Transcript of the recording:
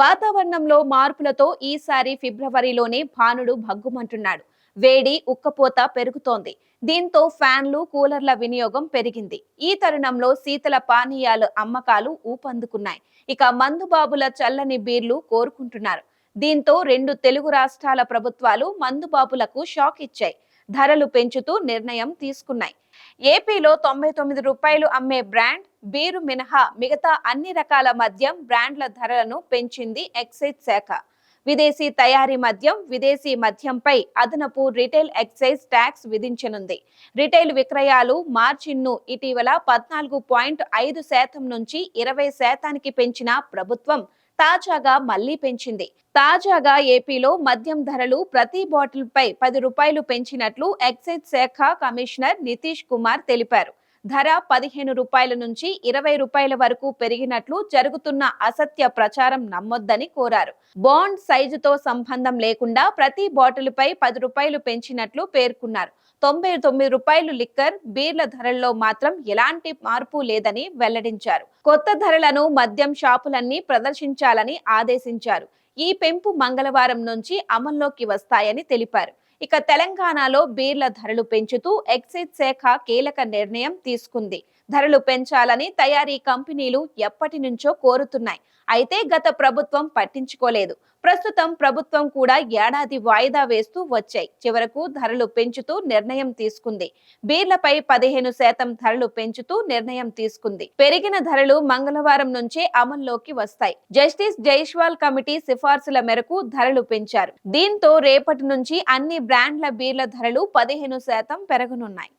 వాతావరణంలో మార్పులతో ఈసారి ఫిబ్రవరిలోనే భానుడు భగ్గుమంటున్నాడు. వేడి ఉక్కపోత పెరుగుతోంది. దీంతో ఫ్యాన్లు కూలర్ల వినియోగం పెరిగింది. ఈ తరుణంలో శీతల పానీయాలు అమ్మకాలు ఊపందుకున్నాయి. ఇక మందుబాబుల చల్లని బీర్లు కోరుకుంటున్నారు. దీంతో రెండు తెలుగు రాష్ట్రాల ప్రభుత్వాలు మందుబాబులకు షాక్ ఇచ్చాయి. ధరలు పెంచుతూ నిర్ణయం తీసుకున్నాయి. ఏపీలో తొంభై తొమ్మిది రూపాయలు అమ్మే బ్రాండ్ బీరు మినహా మిగతా అన్ని రకాల మద్యం బ్రాండ్ల ధరలను పెంచింది ఎక్సైజ్ శాఖ. విదేశీ తయారీ మద్యం విదేశీ మద్యంపై అదనపు రిటైల్ ఎక్సైజ్ ట్యాక్స్ విధించనుంది. రిటైల్ విక్రయాలు మార్జిన్ను ఇటీవల పద్నాలుగు పాయింట్ ఐదు శాతం నుంచి ఇరవై శాతానికి పెంచిన ప్రభుత్వం తాజాగా మళ్ళీ పెంచింది. తాజాగా ఏపీలో మద్యం ధరలు ప్రతి బాటిల్ పై పది రూపాయలు పెంచినట్లు ఎక్సైజ్ శాఖ కమిషనర్ నితీష్ కుమార్ తెలిపారు. ధర పదిహేను రూపాయల నుంచి ఇరవై రూపాయల వరకు పెరిగినట్లు జరుగుతున్న అసత్య ప్రచారం నమ్మొద్దని కోరారు. బాండ్ సైజుతో సంబంధం లేకుండా ప్రతి బాటిల్పై పది రూపాయలు పెంచినట్లు పేర్కొన్నారు. తొంభై తొమ్మిది రూపాయలు లిక్కర్ బీర్ల ధరల్లో మాత్రం ఎలాంటి మార్పు లేదని వెల్లడించారు. కొత్త ధరలను మద్యం షాపులన్నీ ప్రదర్శించాలని ఆదేశించారు. ఈ పెంపు మంగళవారం నుంచి అమల్లోకి వస్తాయని తెలిపారు. ఇక తెలంగాణలో బీర్ల ధరలు పెంచుతూ ఎక్సైజ్ శాఖ కీలక నిర్ణయం తీసుకుంది. ధరలు పెంచాలని తయారీ కంపెనీలు ఎప్పటి నుంచో కోరుతున్నాయి. అయితే గత ప్రభుత్వం పట్టించుకోలేదు. ప్రస్తుతం ప్రభుత్వం కూడా ఏడాది వాయిదా వేస్తూ వచ్చాయి. చివరకు ధరలు పెంచుతూ నిర్ణయం తీసుకుంది. బీర్లపై పదిహేను శాతం ధరలు పెంచుతూ నిర్ణయం తీసుకుంది. పెరిగిన ధరలు మంగళవారం నుంచే అమల్లోకి వస్తాయి. జస్టిస్ జైష్వాల్ కమిటీ సిఫార్సుల మేరకు ధరలు పెంచారు. దీంతో రేపటి నుంచి అన్ని బ్రాండ్ల బీర్ల ధరలు పదిహేను శాతం పెరగనున్నాయి.